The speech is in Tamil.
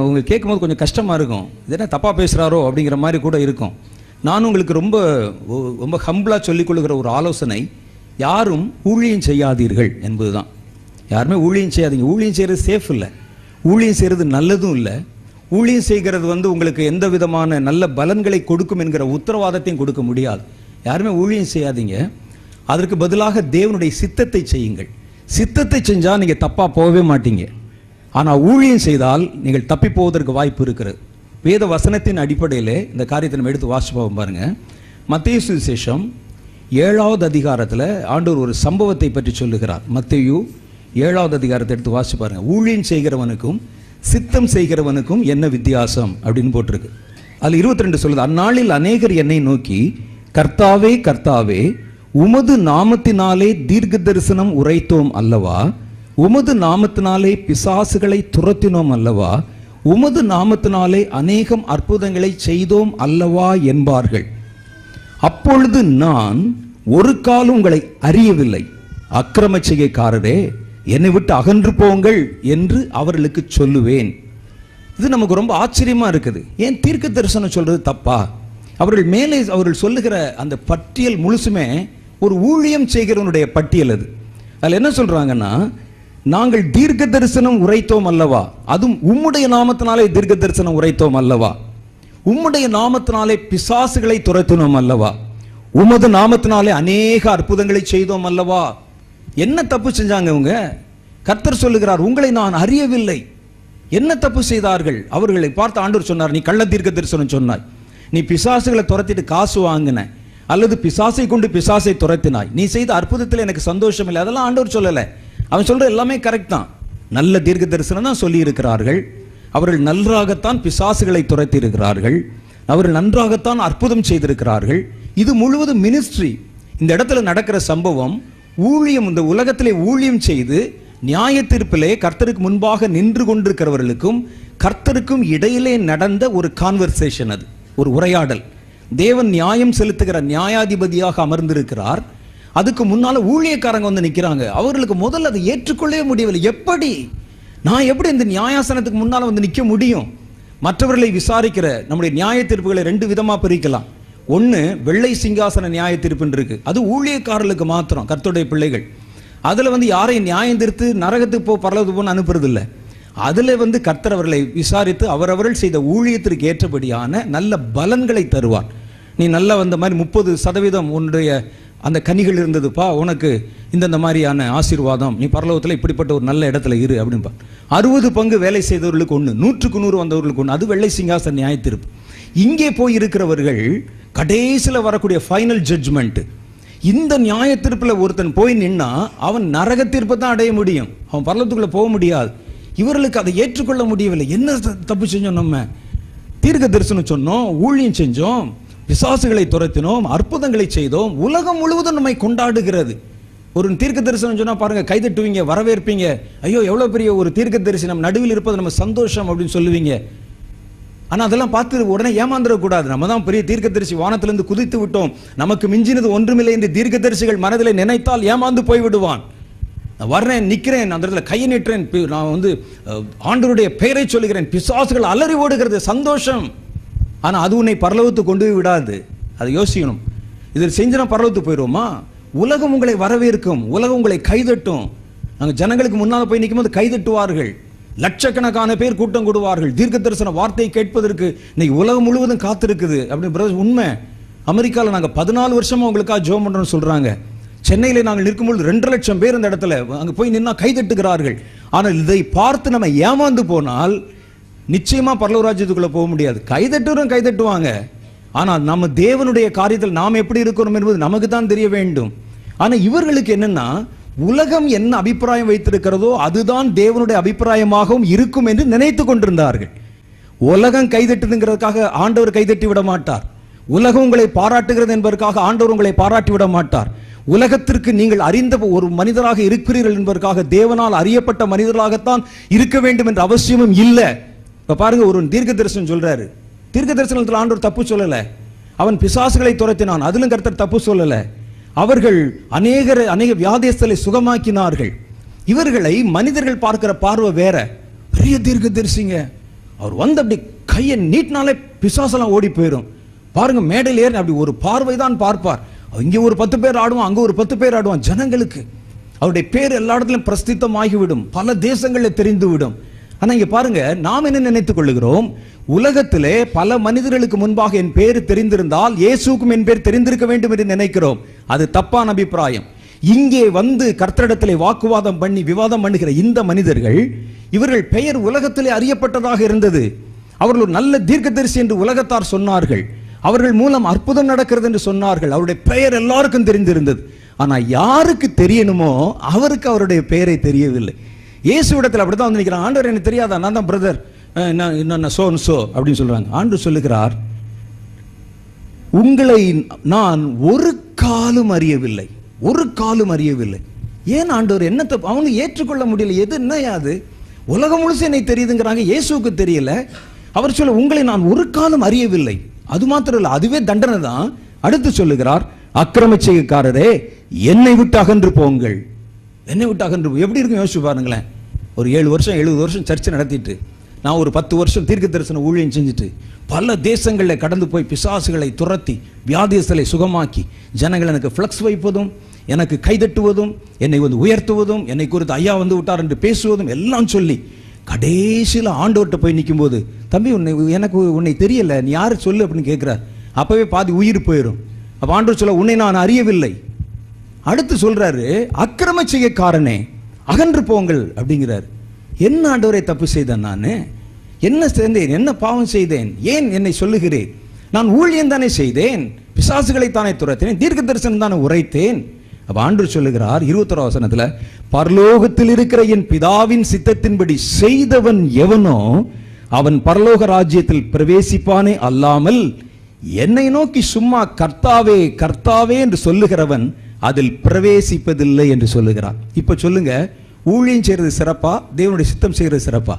உங்களுக்கு கேட்கும்போது கொஞ்சம் கஷ்டமாக இருக்கும். இது என்ன தப்பாக பேசுகிறாரோ அப்படிங்கிற மாதிரி கூட இருக்கும். நானும் உங்களுக்கு ரொம்ப ரொம்ப ஹம்பிளாக சொல்லிக்கொள்கிற ஒரு ஆலோசனை யாரும் ஊழியம் செய்யாதீர்கள் என்பதுதான். யாருமே ஊழியம் செய்யாதீங்க. ஊழியம் செய்கிறது சேஃப் இல்லை. ஊழியம் செய்கிறது நல்லதும் இல்லை. ஊழியம் செய்கிறது வந்து உங்களுக்கு எந்த விதமான நல்ல பலன்களை கொடுக்கும் என்கிற உத்தரவாதத்தையும் கொடுக்க முடியாது. யாருமே ஊழியம் செய்யாதீங்க. அதற்கு பதிலாக தேவனுடைய சித்தத்தை செய்யுங்கள். சித்தத்தை செஞ்சால் நீங்கள் தப்பாக போகவே மாட்டீங்க. ஆனால் ஊழியம் செய்தால் நீங்கள் தப்பி போவதற்கு வாய்ப்பு இருக்கிறது. வேத வசனத்தின் அடிப்படையில் இந்த காரியத்தை நம்ம எடுத்து வாசிச்சு பார்ப்போம் பாருங்கள் மத்திய சுவிசேஷம் ஏழாவது அதிகாரத்தில் ஆண்டவர் ஒரு சம்பவத்தை பற்றி சொல்லுகிறார். மத்தியு ஏழாவது அதிகாரத்தை எடுத்து வாசிச்சு பாருங்கள் ஊழியம் செய்கிறவனுக்கும் சித்தம் செய்கிறவனுக்கும் என்ன வித்தியாசம் அப்படின்னு போட்டிருக்கு. அதில் இருபத்தி ரெண்டு சொல்லுது அந்நாளில் அநேகர் என்னை நோக்கி கர்த்தாவே கர்த்தாவே உமது நாமத்தினாலே தீர்க்க தரிசனம் உரைத்தோம் அல்லவா? உமது நாமத்தினாலே பிசாசுகளை துரத்தினோம் அல்லவா? உமது நாமத்தினாலே அநேகம் அற்புதங்களை செய்தோம் அல்லவா என்பார்கள். அப்பொழுது நான் ஒரு காலம் உங்களை அறியவில்லை. அக்கிரம செய்கைக்காரரே என்னை விட்டு அகன்று போங்கள் என்று அவர்களுக்கு சொல்லுவேன். இது நமக்கு ரொம்ப ஆச்சரியமா இருக்குது. ஏன் தீர்க்க தரிசனம் சொல்றது தப்பா? அவர்கள் மேலே அவர்கள் சொல்லுகிற அந்த பட்டியல் முழுசுமே ஒரு ஊழியம் செய்கிறவனுடைய பட்டியல் அது. அதில் என்ன சொல்றாங்கன்னா நாங்கள் தீர்க்க தரிசனம் உரைத்தோம் அல்லவா? அதுவும் உம்முடைய நாமத்தினாலே தீர்க்க தரிசனம் உரைத்தோம் அல்லவா? உம்முடைய நாமத்தினாலே பிசாசுகளை துரத்தினோம் அல்லவா? உமது நாமத்தினாலே அநேக அற்புதங்களை செய்தோம் அல்லவா? என்ன தப்பு செஞ்சாங்க இவங்க? கர்த்தர் சொல்லுகிறார் உங்களை நான் அறியவில்லை. என்ன தப்பு செய்தார்கள்? அவர்களை பார்த்து ஆண்டவர் சொன்னார் நீ கள்ள தீர்க்க தரிசனம் சொன்னாய். நீ பிசாசுகளை துரத்திட்டு காசு வாங்கின. அல்லது பிசாசை கொண்டு பிசாசை துரத்தினாய். நீ செய்த அற்புதத்தில் எனக்கு சந்தோஷம் இல்லை. அதெல்லாம் ஆண்டவர் சொல்லலை. அவன் சொல்ற எல்லாமே கரெக்ட் தான். நல்ல தீர்க்க தரிசனம் தான் சொல்லி இருக்கிறார்கள் அவர்கள் நன்றாகத்தான் பிசாசுகளை துரத்தி இருக்கிறார்கள் அவர்கள் நன்றாகத்தான் அற்புதம் செய்திருக்கிறார்கள். இது முழுவதும் மினிஸ்ட்ரி இந்த இடத்துல நடக்கிற சம்பவம் ஊழியம் இந்த உலகத்திலே ஊழியம் செய்து நியாய தீர்ப்பிலே கர்த்தருக்கு முன்பாக நின்று கொண்டிருக்கிறவர்களுக்கும் கர்த்தருக்கும் இடையிலே நடந்த ஒரு கான்வர்சேஷன் அது ஒரு உரையாடல். தேவன் நியாயம் செலுத்துகிற நியாயாதிபதியாக அமர்ந்திருக்கிறார். அதுக்கு முன்னால ஊழியக்காரங்க வந்து நிக்கிறாங்க. அவர்களுக்கு முதல்ல அதை ஏற்றுக்கொள்ளவே முடியவில்லை. எப்படி? நான் எப்படி இந்த நியாயாசனத்துக்கு முன்னால வந்து நிக்க முடியும்? மற்றவர்களை விசாரிக்கிற நம்முடைய நியாய தீர்ப்புகளை ரெண்டு விதமா பிரிக்கலாம். ஒன்று வெள்ளை சிங்காசன நியாய தீர்ப்புன்னு அது ஊழியக்காரர்களுக்கு மாத்திரம் கர்த்தருடைய பிள்ளைகள். அதில் வந்து யாரையும் நியாயம் தீர்த்து நரகத்துக்கு போ பரலத்துக்கு போன்னு அனுப்புறது அதில் வந்து கர்த்தர் அவர்களை விசாரித்து அவரவர்கள் செய்த ஊழியத்திற்கு ஏற்றபடியான நல்ல பலன்களை தருவார். நீ நல்லா வந்த மாதிரி முப்பது சதவீதம் உன்னுடைய அந்த கனிகள் இருந்ததுப்பா உனக்கு இந்தந்த மாதிரியான ஆசீர்வாதம் நீ பரலோகத்தில் இப்படிப்பட்ட ஒரு நல்ல இடத்துல இரு அப்படின்பா அறுபது பங்கு வேலை செய்தவர்களுக்கு ஒன்று நூற்றுக்கு நூறு வந்தவர்களுக்கு ஒன்று அது வெள்ளை சிங்காசன நியாயத்திருப்பு இங்கே போய் இருக்கிறவர்கள் கடைசியில் வரக்கூடிய ஃபைனல் ஜட்ஜ்மெண்ட்டு இந்த நியாய ஒருத்தன் போய் நின்னா அவன் நரக தான் அடைய முடியும். அவன் பரலத்துக்குள்ளே போக முடியாது. இவர்களுக்கு அதை ஏற்றுக்கொள்ள முடியவில்லை. என்ன த- தப்பு செஞ்சோம் நம்ம? தீர்க்க தரிசனம் சொன்னோம் ஊழியம் செஞ்சோம். பிசாசுகளை துரத்தினோம் அற்புதங்களை செய்தோம் உலகம் முழுவதும் நம்மை கொண்டாடுகிறது. ஒரு தீர்க்க தரிசனம் சொன்னால் பாருங்க கைதட்டுவீங்க வரவேற்பீங்க. ஐயோ எவ்வளோ பெரிய ஒரு தீர்க்க தரிசனம் நடுவில் இருப்பது நம்ம சந்தோஷம் அப்படின்னு சொல்லுவீங்க. ஆனால் அதெல்லாம் பார்த்து உடனே ஏமாந்துடக்கூடாது. நம்ம தான் பெரிய தீர்க்கதரிசி வானத்திலிருந்து குதித்து விட்டோம். நமக்கு மிஞ்சினது ஒன்றுமில்லை இந்த தீர்க்கதரிசிகள் மனதில் நினைத்தால் ஏமாந்து போய் விடுவான் நான் வர்றேன் நிற்கிறேன் அந்த இடத்துல கையை நீட்டுறேன் நான் வந்து ஆண்டருடைய பெயரை சொல்லுகிறேன். பிசாசுகள் அலறி ஓடுகிறது சந்தோஷம். ஆனால் அது உன்னை பரலோகத்துக்கு கொண்டு போய் விடாது. அதை யோசிக்கணும். இதில் செஞ்சனா நான் போயிடுவோமா உலகம் உங்களை வரவேற்கும். உலகம் உங்களை கைதட்டும். நாங்கள் ஜனங்களுக்கு முன்னால் போய் நிற்கும்போது கைதட்டுவார்கள். லட்சக்கணக்கான பேர் கூட்டம் கூடுவார்கள். தீர்க்க தரிசன வார்த்தையை கேட்பதற்கு இன்னைக்கு உலகம் முழுவதும் காத்திருக்குது அப்படின்னு பிரதர் உண்மை. அமெரிக்காவில் நாங்கள் பதினாலு வருஷமாக உங்களுக்காக ஜோம் பண்ணுறோம்னு சொல்கிறாங்க சென்னையில் நாங்கள் நிற்கும்போது ரெண்டு லட்சம் பேர் இந்த இடத்துல அங்கே போய் நின்னா கைதட்டுகிறார்கள். ஆனால் இதை பார்த்து நம்ம ஏமாந்து போனால் நிச்சயமா பரலவராஜ்யத்துக்குள்ள போக முடியாது. கைதட்டுறோம் கைதட்டுவாங்க. ஆனால் நம்ம தேவனுடைய காரியத்தில் நாம் எப்படி இருக்கிறோம் என்பது நமக்கு தான் தெரிய வேண்டும். ஆனால் இவர்களுக்கு என்னன்னா உலகம் என்ன அபிப்பிராயம் வைத்திருக்கிறதோ அதுதான் தேவனுடைய அபிப்பிராயமாகவும் இருக்கும் என்று நினைத்து கொண்டிருந்தார்கள். உலகம் கைதட்டுதுங்கிறதுக்காக ஆண்டவர் கைதட்டி விட மாட்டார். உலகம் உங்களை பாராட்டுகிறது என்பதற்காக ஆண்டவர் உங்களை பாராட்டி விட மாட்டார். உலகத்திற்கு நீங்கள் அறிந்த ஒரு மனிதராக இருக்கிறீர்கள் என்பதற்காக தேவனால் அறியப்பட்ட மனிதர்களாகத்தான் இருக்க வேண்டும் என்ற அவசியமும் இல்லை. இப்ப பாருங்க ஒரு தீர்க்க தரிசனம் சொல்றாரு. தீர்க்க தரிசனத்தில் ஆண்டவர் தப்பு சொல்லல. அவன் பிசாசுகளை துரத்தினான். அதிலும் கர்த்தர் தப்பு சொல்லல. அவர்கள் அநேகர் அநேக வியாதியஸ்தலை சுகமாக்கினார்கள். இவர்களை மனிதர்கள் பார்க்கிற பார்வை வேற. பெரிய தீர்க்க தரிசிங்க அவர் வந்து அப்படி கையை நீட்டினாலே பிசாசெல்லாம் ஓடி போயிடும் பாருங்க மேடையில் ஏறி அப்படி ஒரு பார்வை தான் பார்ப்பார். இங்கே ஒரு பத்து பேர் ஆடுவான் அங்கே ஒரு பத்து பேர் ஆடுவான் ஜனங்களுக்கு. அவருடைய பேர் எல்லா இடத்துலையும் பிரஸ்தித்தமாகிவிடும் பல தேசங்களில் தெரிந்து ஆனால் இங்கே பாருங்க நாம் என்ன நினைத்துக் கொள்ளுகிறோம்? உலகத்திலே பல மனிதர்களுக்கு முன்பாக என் பேர் தெரிந்திருந்தால் இயேசுக்கும் என் பேர் தெரிந்திருக்க வேண்டும் என்று நினைக்கிறோம். அது தப்பான அபிப்பிராயம். இங்கே வந்து கர்த்தரிடத்திலே வாக்குவாதம் பண்ணி விவாதம் பண்ணுகிற இந்த மனிதர்கள் இவர்கள் பெயர் உலகத்திலே அறியப்பட்டதாக இருந்தது. அவர்கள் ஒரு நல்ல தீர்க்கதரிசி என்று உலகத்தார் சொன்னார்கள். அவர்கள் மூலம் அற்புதம் நடக்கிறது என்று சொன்னார்கள். அவருடைய பெயர் எல்லாருக்கும் தெரிந்திருந்தது. ஆனால் யாருக்கு தெரியணுமோ அவருக்கு அவருடைய பெயரை தெரியவில்லை. இயேசு இடத்துல அப்படித்தான் வந்து நிற்கிறான் ஆண்டவர் எனக்கு தெரியாதா? நான் தான் பிரதர் என்ன சோ சோ அப்படின்னு சொல்கிறாங்க ஆண்டு சொல்லுகிறார் உங்களை நான் ஒரு காலும் அறியவில்லை. ஒரு காலும் அறியவில்லை. ஏன் ஆண்டவர் என்னத்தை தப்பு அவங்க ஏற்றுக்கொள்ள முடியல. எது என்னையா அது? உலகம் முழுசு என்னை தெரியுதுங்கிறாங்க. இயேசுவுக்கு தெரியல. அவர் சொல்ல உங்களை நான் ஒரு காலம் அறியவில்லை. அது மாத்திரம் இல்லை அதுவே தண்டனை தான். அடுத்து சொல்லுகிறார் அக்கிரம என்னை விட்டு அகன்று போங்கள். என்னை விட்டு அகன்று எப்படி இருக்கும் யோசிச்சு பாருங்களேன். ஒரு ஏழு வருஷம் எழுபது வருஷம் சர்ச்சை நடத்திட்டு நான் ஒரு பத்து வருஷம் தீர்க்க தரிசன ஊழியம் செஞ்சுட்டு பல தேசங்களில் கடந்து போய் பிசாசுகளை துரத்தி வியாதியஸ்தலை சுகமாக்கி ஜனங்கள் எனக்கு ஃப்ளக்ஸ் வைப்பதும் எனக்கு கைதட்டுவதும் என்னை வந்து உயர்த்துவதும் என்னை குறித்து ஐயா வந்து விட்டார் என்று பேசுவதும் எல்லாம் சொல்லி கடைசியில் ஆண்டவர்கிட்ட போய் நிற்கும்போது தம்பி உன்னை எனக்கு உன்னை தெரியல நீ யார் சொல்லு? அப்படின்னு கேட்குறார் அப்போவே பாதி உயிர் போயிடும் அப்போ ஆண்டவர் சொல்ல உன்னை நான் அறியவில்லை. அடுத்து சொல்றாரு அக்கிரம செய்யக்காரனே அகன்று போங்கள் அப்படிங்கிறார். என்ன ஆண்டவரை தப்பு செய்தேன் நான்? என்ன சேர்ந்தேன்? என்ன பாவம் செய்தேன்? ஏன் என்னை சொல்லுகிறேன் நான் ஊழியம் தானே செய்தேன்? பிசாசுகளை தானே துரத்தினேன்? தீர்க்க தரிசனம் தானே உரைத்தேன்? அப்ப ஆண்டு சொல்லுகிறார் இருபத்தொரு வசனத்துல பரலோகத்தில் இருக்கிற என் பிதாவின் சித்தத்தின்படி செய்தவன் எவனோ அவன் பரலோக ராஜ்யத்தில் பிரவேசிப்பானே அல்லாமல் என்னை நோக்கி சும்மா கர்த்தாவே கர்த்தாவே என்று சொல்லுகிறவன் அதில் பிரவேசிப்பதில்லை என்று சொல்லுகிறான் இப்ப சொல்லுங்க ஊழியம் செய்யறது சிறப்பா தேவனுடைய சித்தம் செய்யறது சிறப்பா?